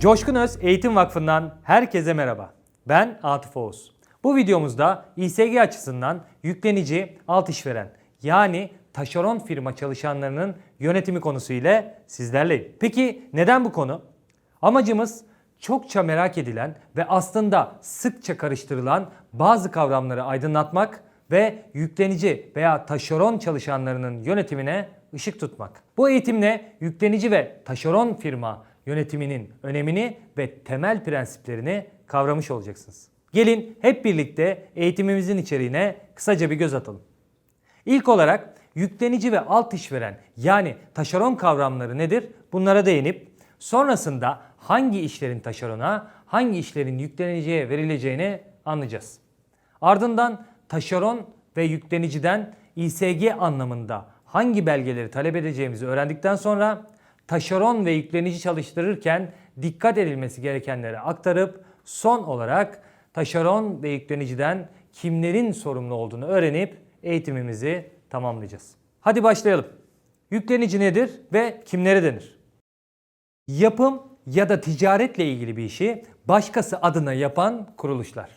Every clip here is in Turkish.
Coşkun Öz Eğitim Vakfı'ndan herkese merhaba. Ben Atıf Oğuz. Bu videomuzda İSG açısından yüklenici alt işveren yani taşeron firma çalışanlarının yönetimi konusu ile sizlerleyim. Peki neden bu konu? Amacımız çokça merak edilen ve aslında sıkça karıştırılan bazı kavramları aydınlatmak ve yüklenici veya taşeron çalışanlarının yönetimine ışık tutmak. Bu eğitimle yüklenici ve taşeron firma yönetiminin önemini ve temel prensiplerini kavramış olacaksınız. Gelin hep birlikte eğitimimizin içeriğine kısaca bir göz atalım. İlk olarak yüklenici ve alt işveren yani taşeron kavramları nedir? Bunlara değinip sonrasında hangi işlerin taşerona, hangi işlerin yükleniciye verileceğini anlayacağız. Ardından taşeron ve yükleniciden İSG anlamında hangi belgeleri talep edeceğimizi öğrendikten sonra taşeron ve yüklenici çalıştırırken dikkat edilmesi gerekenleri aktarıp son olarak taşeron ve yükleniciden kimlerin sorumlu olduğunu öğrenip eğitimimizi tamamlayacağız. Hadi başlayalım. Yüklenici nedir ve kimlere denir? Yapım ya da ticaretle ilgili bir işi başkası adına yapan kuruluşlar.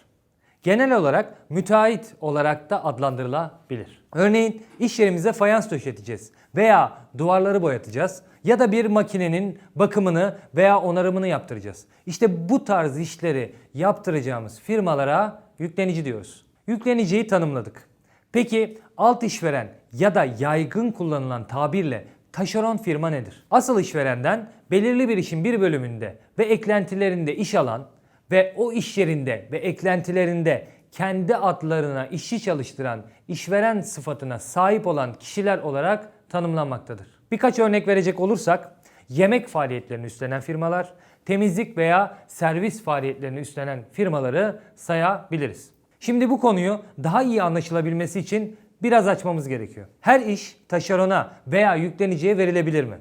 Genel olarak müteahhit olarak da adlandırılabilir. Örneğin iş yerimize fayans döşeteceğiz veya duvarları boyatacağız ya da bir makinenin bakımını veya onarımını yaptıracağız. İşte bu tarz işleri yaptıracağımız firmalara yüklenici diyoruz. Yükleniciyi tanımladık. Peki alt işveren ya da yaygın kullanılan tabirle taşeron firma nedir? Asıl işverenden belirli bir işin bir bölümünde ve eklentilerinde iş alan ve o iş yerinde ve eklentilerinde kendi adlarına işçi çalıştıran işveren sıfatına sahip olan kişiler olarak tanımlanmaktadır. Birkaç örnek verecek olursak yemek faaliyetlerini üstlenen firmalar, temizlik veya servis faaliyetlerini üstlenen firmaları sayabiliriz. Şimdi bu konuyu daha iyi anlaşılabilmesi için biraz açmamız gerekiyor. Her iş taşerona veya yükleniciye verilebilir mi?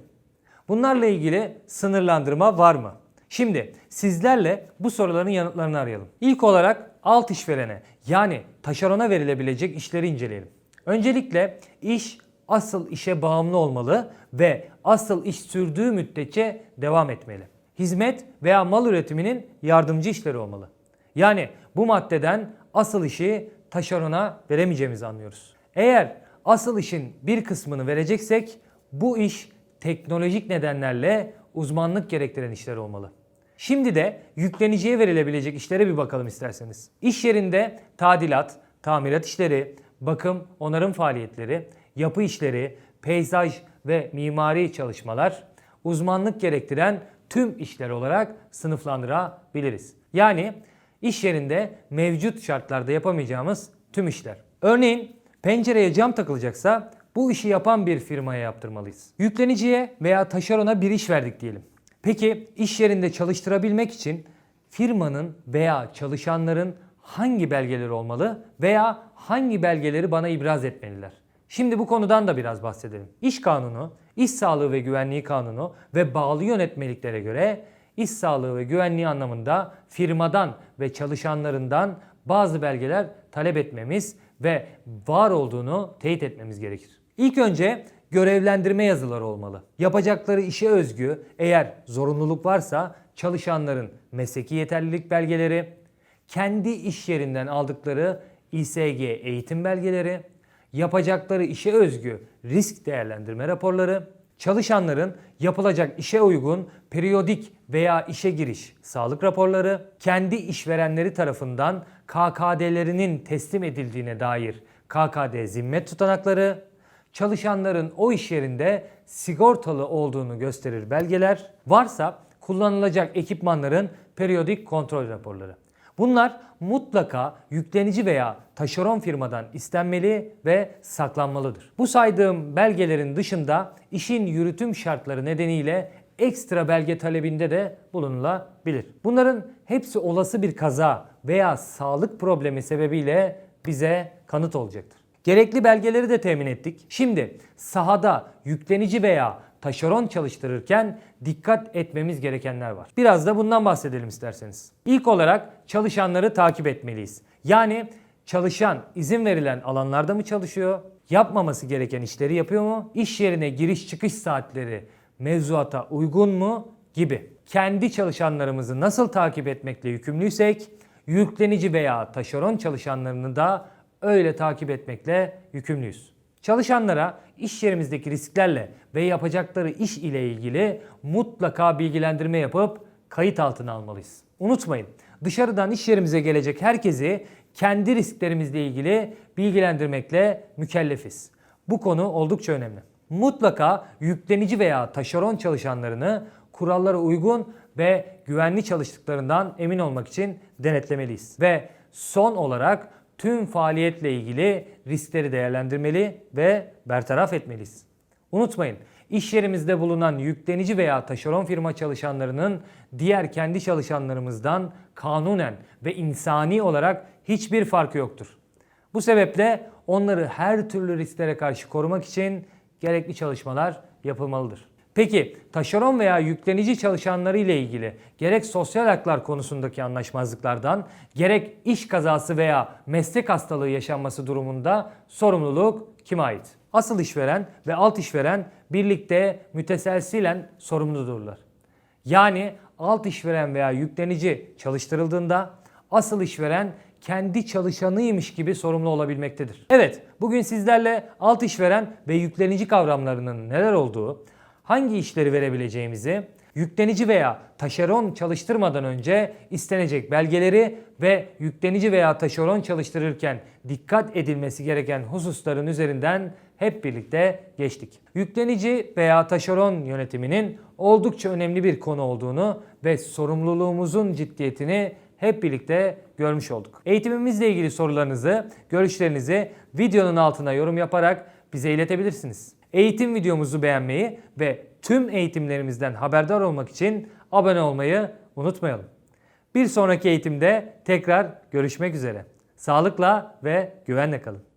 Bunlarla ilgili sınırlandırma var mı? Şimdi sizlerle bu soruların yanıtlarını arayalım. İlk olarak alt işverene yani taşerona verilebilecek işleri inceleyelim. Öncelikle iş asıl işe bağımlı olmalı ve asıl iş sürdüğü müddetçe devam etmeli. Hizmet veya mal üretiminin yardımcı işleri olmalı. Yani bu maddeden asıl işi taşerona veremeyeceğimizi anlıyoruz. Eğer asıl işin bir kısmını vereceksek bu iş teknolojik nedenlerle uzmanlık gerektiren işler olmalı. Şimdi de yükleniciye verilebilecek işlere bir bakalım isterseniz. İş yerinde tadilat, tamirat işleri, bakım, onarım faaliyetleri, yapı işleri, peyzaj ve mimari çalışmalar uzmanlık gerektiren tüm işler olarak sınıflandırabiliriz. Yani iş yerinde mevcut şartlarda yapamayacağımız tüm işler. Örneğin pencereye cam takılacaksa bu işi yapan bir firmaya yaptırmalıyız. Yükleniciye veya taşerona bir iş verdik diyelim. Peki iş yerinde çalıştırabilmek için firmanın veya çalışanların hangi belgeleri olmalı veya hangi belgeleri bana ibraz etmeliler? Şimdi bu konudan da biraz bahsedelim. İş kanunu, iş sağlığı ve güvenliği kanunu ve bağlı yönetmeliklere göre iş sağlığı ve güvenliği anlamında firmadan ve çalışanlarından bazı belgeler talep etmemiz ve var olduğunu teyit etmemiz gerekir. İlk önce görevlendirme yazıları olmalı. Yapacakları işe özgü eğer zorunluluk varsa çalışanların mesleki yeterlilik belgeleri, kendi iş yerinden aldıkları İSG eğitim belgeleri, yapacakları işe özgü risk değerlendirme raporları, çalışanların yapılacak işe uygun periyodik veya işe giriş sağlık raporları, kendi işverenleri tarafından KKD'lerinin teslim edildiğine dair KKD zimmet tutanakları, çalışanların o iş yerinde sigortalı olduğunu gösterir belgeler, varsa kullanılacak ekipmanların periyodik kontrol raporları. Bunlar mutlaka yüklenici veya taşeron firmadan istenmeli ve saklanmalıdır. Bu saydığım belgelerin dışında işin yürütüm şartları nedeniyle ekstra belge talebinde de bulunulabilir. Bunların hepsi olası bir kaza veya sağlık problemi sebebiyle bize kanıt olacaktır. Gerekli belgeleri de temin ettik. Şimdi sahada yüklenici veya taşeron çalıştırırken dikkat etmemiz gerekenler var. Biraz da bundan bahsedelim isterseniz. İlk olarak çalışanları takip etmeliyiz. Yani çalışan izin verilen alanlarda mı çalışıyor? Yapmaması gereken işleri yapıyor mu? İş yerine giriş çıkış saatleri mevzuata uygun mu? Gibi. kendi çalışanlarımızı nasıl takip etmekle yükümlüysek, yüklenici veya taşeron çalışanlarını da öyle takip etmekle yükümlüyüz. Çalışanlara iş yerimizdeki risklerle ve yapacakları iş ile ilgili mutlaka bilgilendirme yapıp kayıt altına almalıyız. Unutmayın, dışarıdan iş yerimize gelecek herkesi kendi risklerimizle ilgili bilgilendirmekle mükellefiz. Bu konu oldukça önemli. Mutlaka yüklenici veya taşeron çalışanlarını kurallara uygun ve güvenli çalıştıklarından emin olmak için denetlemeliyiz. Ve son olarak tüm faaliyetle ilgili riskleri değerlendirmeli ve bertaraf etmeliyiz. Unutmayın, iş yerimizde bulunan yüklenici veya taşeron firma çalışanlarının diğer kendi çalışanlarımızdan kanunen ve insani olarak hiçbir farkı yoktur. Bu sebeple onları her türlü risklere karşı korumak için gerekli çalışmalar yapılmalıdır. Peki taşeron veya yüklenici çalışanları ile ilgili gerek sosyal haklar konusundaki anlaşmazlıklardan gerek iş kazası veya meslek hastalığı yaşanması durumunda sorumluluk kime ait? Asıl işveren ve alt işveren birlikte müteselsilen sorumludurlar. Yani alt işveren veya yüklenici çalıştırıldığında asıl işveren kendi çalışanıymış gibi sorumlu olabilmektedir. Evet, bugün sizlerle alt işveren ve yüklenici kavramlarının neler olduğu, hangi işleri verebileceğimizi, yüklenici veya taşeron çalıştırmadan önce istenecek belgeleri ve yüklenici veya taşeron çalıştırırken dikkat edilmesi gereken hususların üzerinden hep birlikte geçtik. Yüklenici veya taşeron yönetiminin oldukça önemli bir konu olduğunu ve sorumluluğumuzun ciddiyetini hep birlikte görmüş olduk. Eğitimimizle ilgili sorularınızı, görüşlerinizi videonun altına yorum yaparak bize iletebilirsiniz. Eğitim videomuzu beğenmeyi ve tüm eğitimlerimizden haberdar olmak için abone olmayı unutmayalım. Bir sonraki eğitimde tekrar görüşmek üzere. Sağlıkla ve güvenle kalın.